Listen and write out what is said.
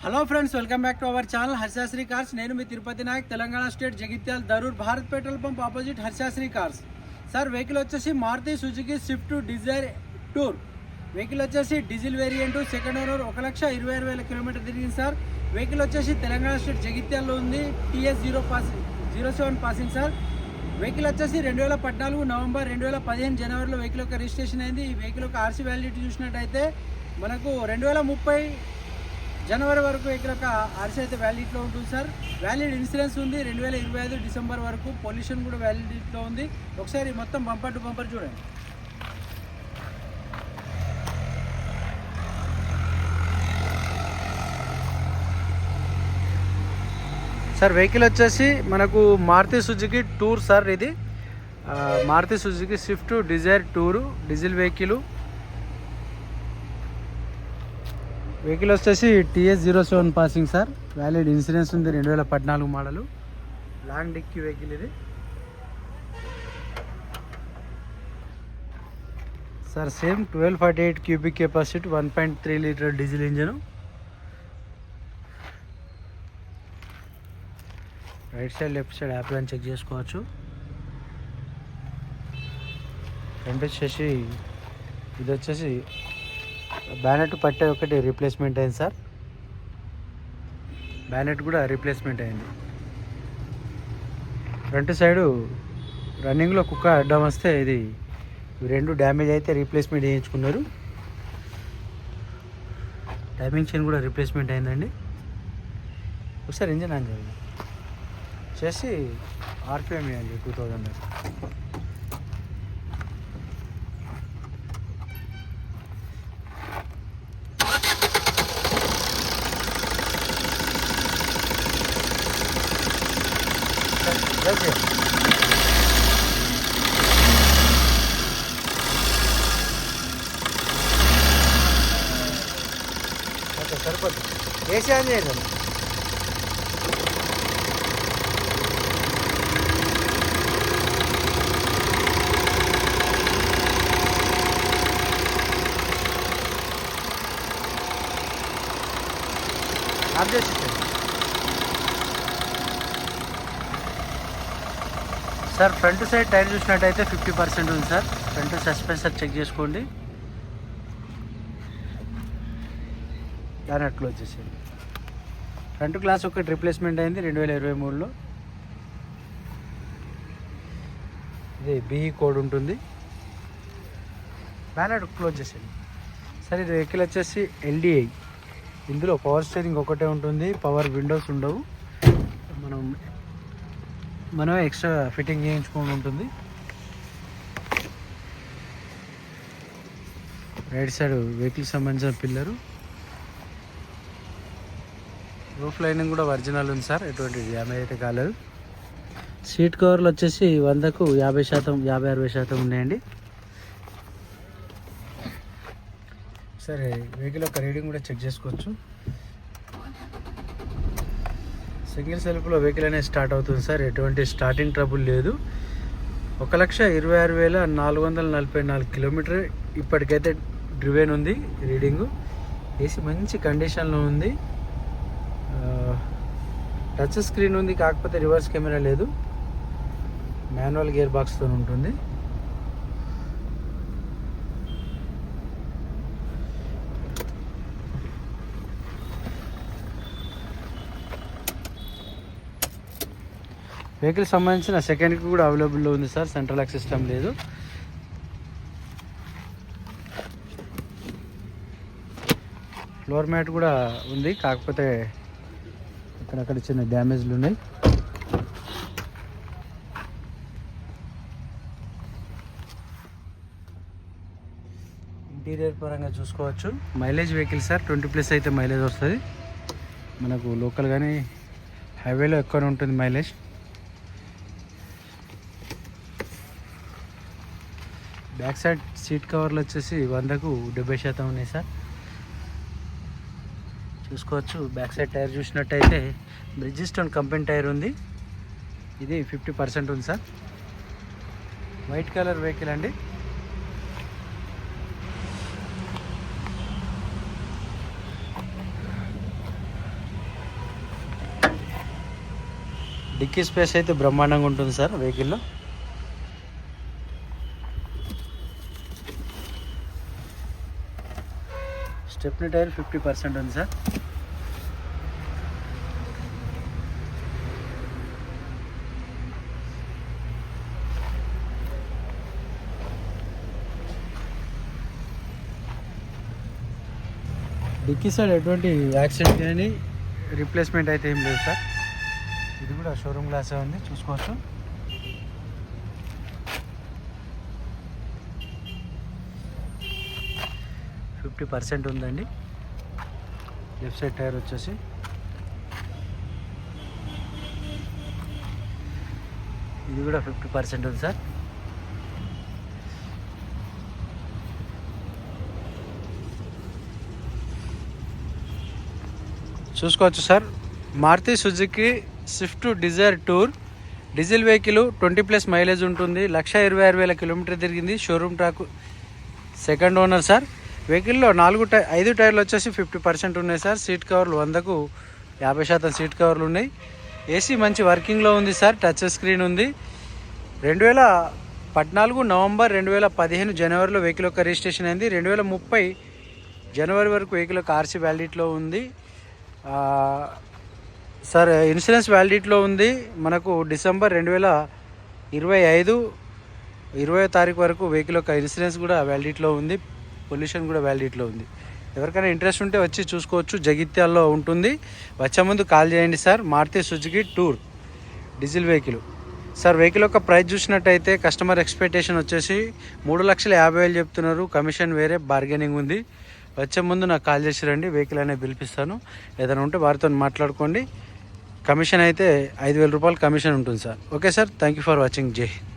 Hello friends welcome back to our channel Harshasri cars నేను మీ Tirupati Nayak Telangana state Jagtial Darur Bharat petrol pump opposite Harshasri cars sir vehicle వచ్చేసి Maruti Suzuki Swift Dzire tour vehicle వచ్చేసి diesel variant second owner ఒక లక్ష ఇరవై ఆరు వేల kilometre తిరిగింది sir vehicle వచ్చేసి Telangana state జగిత్యాల్లో ఉంది. TS zero pass zero seven passing sir vehicle వచ్చేసి రెండు వేల పద్నాలుగు నవంబర్ రెండు వేల పదిహేను జనవరిలో వెహికల్ యొక్క రిజిస్ట్రేషన్ అయింది. ఈ వెహికల్ యొక్క ఆర్సీ వ్యాలిడిటీ చూసినట్టయితే మనకు రెండు వేల ముప్పై జనవరి వరకు ఇక్కడ అరిసి ఆర్సీ అయితే వ్యాలిడిటీలో ఉంటుంది సార్ వ్యాలిడ్ ఇన్సూరెన్స్ ఉంది. రెండు వేల ఇరవై ఐదు డిసెంబర్ వరకు పొల్యూషన్ కూడా వ్యాలిడిటీలో ఉంది. ఒకసారి మొత్తం బంపర్ టు బంపర్ చూడండి. సార్ వెహికల్ వచ్చేసి మనకు మారుతి సుజుకి టూర్ సార్ ఇది. Maruti Suzuki Swift Dzire tour diesel vehicle vehicle వచ్చేసి TS zero seven passing sir. Valid insurance ఉంది రెండు వేల పద్నాలుగు మోడలు. లాంగ్ డిక్కి వెహికల్ ఇది. Sir same twelve forty eight cubic capacity one point three litre diesel engine. Right side left side app check చేసుకోవచ్చు. Front వచ్చేసి ఇది వచ్చేసి bonnet పట్టే ఒకటి రీప్లేస్మెంట్ అయింది సార్. బ్యానెట్ కూడా రీప్లేస్మెంట్ అయింది. ఫ్రంట్ సైడు రన్నింగ్లో కుక్క అడ్డం వస్తే ఇది రెండు డ్యామేజ్ అయితే రీప్లేస్మెంట్ చేయించుకున్నారు. టైమింగ్ చైన్ కూడా రీప్లేస్మెంట్ అయిందండి. ఒకసారి ఇంజన్ ఆన్ చేయండి. చేసి ఆర్పిఎం ఇవ్వండి టూ థౌజండ్ ఓకే సరిపోతుంది ఏసీ ఆన్ చేయండి ఆఫ్ చేసి సార్ ఫ్రంట్ సైడ్ టైర్ చూసినట్టయితే ఫిఫ్టీ పర్సెంట్ ఉంది సార్. ఫ్రంట్ సస్పెన్సర్ చెక్ చేసుకోండి. దాని అట్లా వచ్చేసింది. ఫ్రంట్ గ్లాస్ ఒకటి రిప్లేస్మెంట్ అయింది రెండు వేల ఇరవై మూడులో. ఇది బిఈ కోడ్ ఉంటుంది. బ్యానర్ క్లోజ్ చేసేయండి సార్ ఇది వెహికల్ వచ్చేసి ఎల్డిఐ ఇందులో పవర్ స్టీరింగ్ ఒకటే ఉంటుంది. పవర్ విండోస్ ఉండవు. మనం మనమే ఎక్స్ట్రా ఫిట్టింగ్ చేయించుకొని ఉంటుంది. రైట్ సైడ్ వెహికల్ సంబంధించిన పిల్లరు. రూఫ్ లైనింగ్ కూడా ఒరిజినల్ ఉంది సార్. ఎటువంటి డ్యామేజ్ అయితే కాలేదు. సీట్ కవర్లు వచ్చేసి వందకు యాభై శాతం యాభై అరవై శాతం ఉన్నాయండి. సరే వెహికల్ యొక్క రీడింగ్ కూడా చెక్ చేసుకోవచ్చు. సింగిల్ సెల్ఫ్లో వెహికల్ అనేది స్టార్ట్ అవుతుంది సార్. ఎటువంటి స్టార్టింగ్ ట్రబుల్ లేదు. ఒక లక్ష ఇరవై ఆరు వేల నాలుగు వందల నలభై నాలుగు కిలోమీటర్ ఇప్పటికైతే డ్రివెన్ ఉంది రీడింగు. ఏసీ మంచి కండిషన్లో ఉంది. టచ్ స్క్రీన్ ఉంది కాకపోతే రివర్స్ కెమెరా లేదు. మాన్యువల్ గేర్ బాక్స్తో ఉంటుంది. వెహికల్ సంబంధించిన సెకండ్కి కూడా అవైలబుల్లో ఉంది సార్ సెంట్రల్ లాక్ సిస్టమ్ లేదు. ఫ్లోర్ మ్యాట్ కూడా ఉంది కాకపోతే అక్కడక్కడ చిన్న డ్యామేజ్లు ఉన్నాయి. ఇంటీరియర్ పరంగా చూసుకోవచ్చు. Mileage vehicle sir twenty plus అయితే మైలేజ్ వస్తుంది. మనకు లోకల్ కానీ హైవేలో ఎక్కువనే ఉంటుంది మైలేజ్ బ్యాక్ సైడ్ సీట్ కవర్లు వచ్చేసి వందకు డెబ్బై శాతం ఉన్నాయి సార్. చూసుకోవచ్చు బ్యాక్ సైడ్ టైర్ చూసినట్టయితే బ్రిడ్జిస్టోన్ కంపెనీ టైర్ ఉంది. ఇది ఫిఫ్టీ పర్సెంట్ ఉంది సార్. వైట్ కలర్ వెహికల్ అండి. డిక్కీ స్పేస్ అయితే బ్రహ్మాండంగా ఉంటుంది సార్ వెహికల్లో. స్టెప్ని టైర్ ఫిఫ్టీ పర్సెంట్ ఉంది సార్. డిక్కీ సార్ ఎటువంటి యాక్సిడెంట్ కానీ రిప్లేస్మెంట్ అయితే ఏం లేదు సార్. ఇది కూడా షోరూమ్ గ్లాసే ఉంది చూసుకోవచ్చు. ఫిఫ్టీ పర్సెంట్ ఉందండి. లెఫ్ట్ సైడ్ టైర్ వచ్చేసి. ఇది కూడా ఫిఫ్టీ పర్సెంట్ ఉంది సార్. చూసుకోవచ్చు sir. Maruti Suzuki Swift Dzire tour. Diesel vehicle twenty plus mileage ఉంటుంది. లక్ష ఇరవై ఆరు వేల కిలోమీటర్ తిరిగింది. Showroom track second owner sir. వెహికల్లో నాలుగు టై ఐదు టైర్లు వచ్చేసి ఫిఫ్టీ పర్సెంట్ ఉన్నాయి సార్. సీట్ కవర్లు వందకు యాభై శాతం సీట్ కవర్లు ఉన్నాయి. ఏసీ మంచి వర్కింగ్లో ఉంది సార్. టచ్ స్క్రీన్ ఉంది. రెండు వేల పద్నాలుగు నవంబర్ రెండు వేల పదిహేను జనవరిలో వెహికల్ యొక్క రిజిస్ట్రేషన్ అయింది. రెండు వేల ముప్పై జనవరి వరకు వెహికల్ యొక్క ఆర్సీ వ్యాలిడిటీలో ఉంది. సార్ ఇన్సూరెన్స్ వ్యాలిడిటీలో ఉంది. మనకు డిసెంబర్ రెండు వేల ఇరవై ఐదు ఇరవై తారీఖు వరకు వెహికల్ యొక్క ఇన్సూరెన్స్ కూడా వ్యాలిడిటీలో ఉంది. పొల్యూషన్ కూడా వ్యాలిడిటీలో ఉంది. ఎవరికైనా ఇంట్రెస్ట్ ఉంటే వచ్చి చూసుకోవచ్చు. జగిత్యాల్లో ఉంటుంది. వచ్చే ముందు కాల్ చేయండి sir. Maruti Suzuki tour. Diesel vehicle. Sir vehicle యొక్క ప్రైస్ చూసినట్టయితే కస్టమర్ ఎక్స్పెక్టేషన్ వచ్చేసి మూడు లక్షల యాభై వేలు చెప్తున్నారు. కమిషన్ వేరే బార్గెనింగ్ ఉంది. వచ్చే ముందు నాకు కాల్ చేసి రండి. వెహికల్ అనేది పిలిపిస్తాను ఏదైనా ఉంటే వారితో మాట్లాడుకోండి. కమిషన్ అయితే ఐదు వేల రూపాయలు కమిషన్ ఉంటుంది sir. Okay sir thank you for watching జై హింద్